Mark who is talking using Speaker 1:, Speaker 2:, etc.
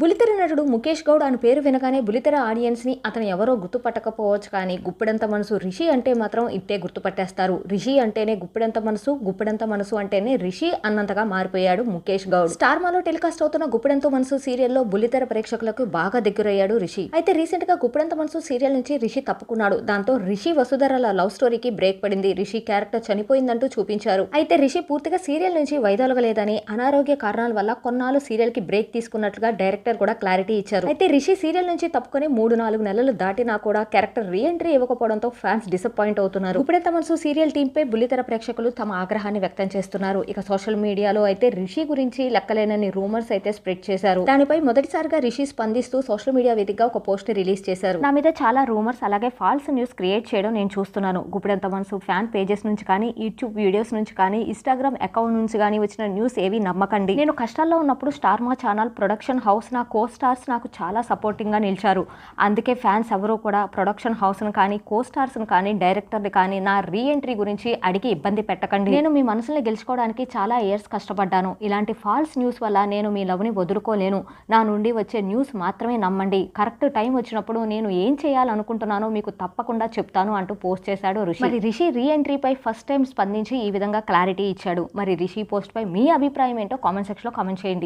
Speaker 1: బులితెర నటుడు ముఖేష్ గౌడ్ అని పేరు వినగానే బులితెర ఆడియన్స్ని అతను ఎవరో గుర్తుపట్టకపోవచ్చు కానీ గుప్పెడంత మనసు రిషి అంటే మాత్రం ఇట్టే గుర్తుపట్టేస్తారు. రిషి అంటేనే గుప్పెడంత మనసు గుప్పెడంత మనసు అంటేనే రిషి అన్నంతగా మారిపోయాడు ముఖేష్ గౌడ్. స్టార్ మాలో టెలికాస్ట్ అవుతున్న గుప్పెడంత మనసు సీరియల్లో బులితెర ప్రేక్షకులకు బాగా దగ్గరయ్యాడు రిషి. అయితే రీసెంట్గా గుప్పెడంత మనసు సీరియల్ నుంచి రిషి తప్పుకున్నాడు. దాంతో రిషి వసుధరల లవ్ స్టోరీకి బ్రేక్ పడింది. రిషి క్యారెక్టర్ చనిపోయిందంటూ చూపించారు. అయితే రిషి పూర్తిగా సీరియల్ నుంచి వైదొలగలేదని అనారోగ్య కారణాల వల్ల కొన్నాళ్ళు సీరియల్కి బ్రేక్ తీసుకున్నట్లుగా డైరెక్ట్ డైరెక్టర్ కూడా క్లారిటీ ఇచ్చారు. అయితే రిషి సీరియల్ నుంచి తప్పుకొని మూడు నాలుగు నెలలు దాటినా కూడా క్యారెక్టర్ రీ ఎంట్రీ ఇవ్వకపోవడంతో ఫ్యాన్స్ డిసప్పాయింట్ అవుతున్నారు. ఇప్పుడే తమసు సీరియల్ టీమ్ పై బుల్లితెర ప్రేక్షకులు తమ ఆగ్రహాన్ని వ్యక్తం చేస్తున్నారు. ఇక సోషల్ మీడియాలో అయితే రిషి గురించి లెక్కలేనని రూమర్స్ అయితే స్ప్రెడ్ చేశారు. దానిపై మొదటిసారిగా రిషి స్పందిస్తూ సోషల్ మీడియా వేదికగా ఒక పోస్ట్ రిలీజ్ చేశారు. నా మీద చాలా రూమర్స్ అలాగే ఫాల్స్ న్యూస్ క్రియేట్ చేయడం నేను చూస్తున్నాను. గుప్పిడంత మనసు ఫ్యాన్ పేజెస్ నుంచి కానీ యూట్యూబ్ వీడియోస్ నుంచి కానీ ఇన్స్టాగ్రామ్ అకౌంట్ నుంచి కానీ వచ్చిన న్యూస్ ఏవి నమ్మకండి. నేను కష్టాల్లో ఉన్నప్పుడు స్టార్ మా ఛానల్ ప్రొడక్షన్ హౌస్ నా కో స్టార్స్ నాకు చాలా సపోర్టింగ్గా నిలిచారు. అందుకే ఫ్యాన్స్ ఎవరూ కూడా ప్రొడక్షన్ హౌస్ను కానీ కో స్టార్స్ను కానీ డైరెక్టర్ని కానీ నా రీ ఎంట్రీ గురించి అడిగి ఇబ్బంది పెట్టకండి. నేను మీ మనసుని గెలుచుకోవడానికి చాలా ఇయర్స్ కష్టపడ్డాను. ఇలాంటి ఫాల్స్ న్యూస్ వల్ల నేను మీ లవ్ని వదులుకోలేను. నా నుండి వచ్చే న్యూస్ మాత్రమే నమ్మండి. కరెక్ట్ టైం వచ్చినప్పుడు నేను ఏం చేయాలనుకుంటున్నానో మీకు తప్పకుండా చెప్తాను అంటూ పోస్ట్ చేశాడు రిషి. మరి రిషి రీ ఎంట్రీపై ఫస్ట్ టైం స్పందించి ఈ విధంగా క్లారిటీ ఇచ్చాడు. మరి రిషి పోస్ట్పై మీ అభిప్రాయం ఏంటో కామెంట్ సెక్షన్లో కామెంట్ చేయండి.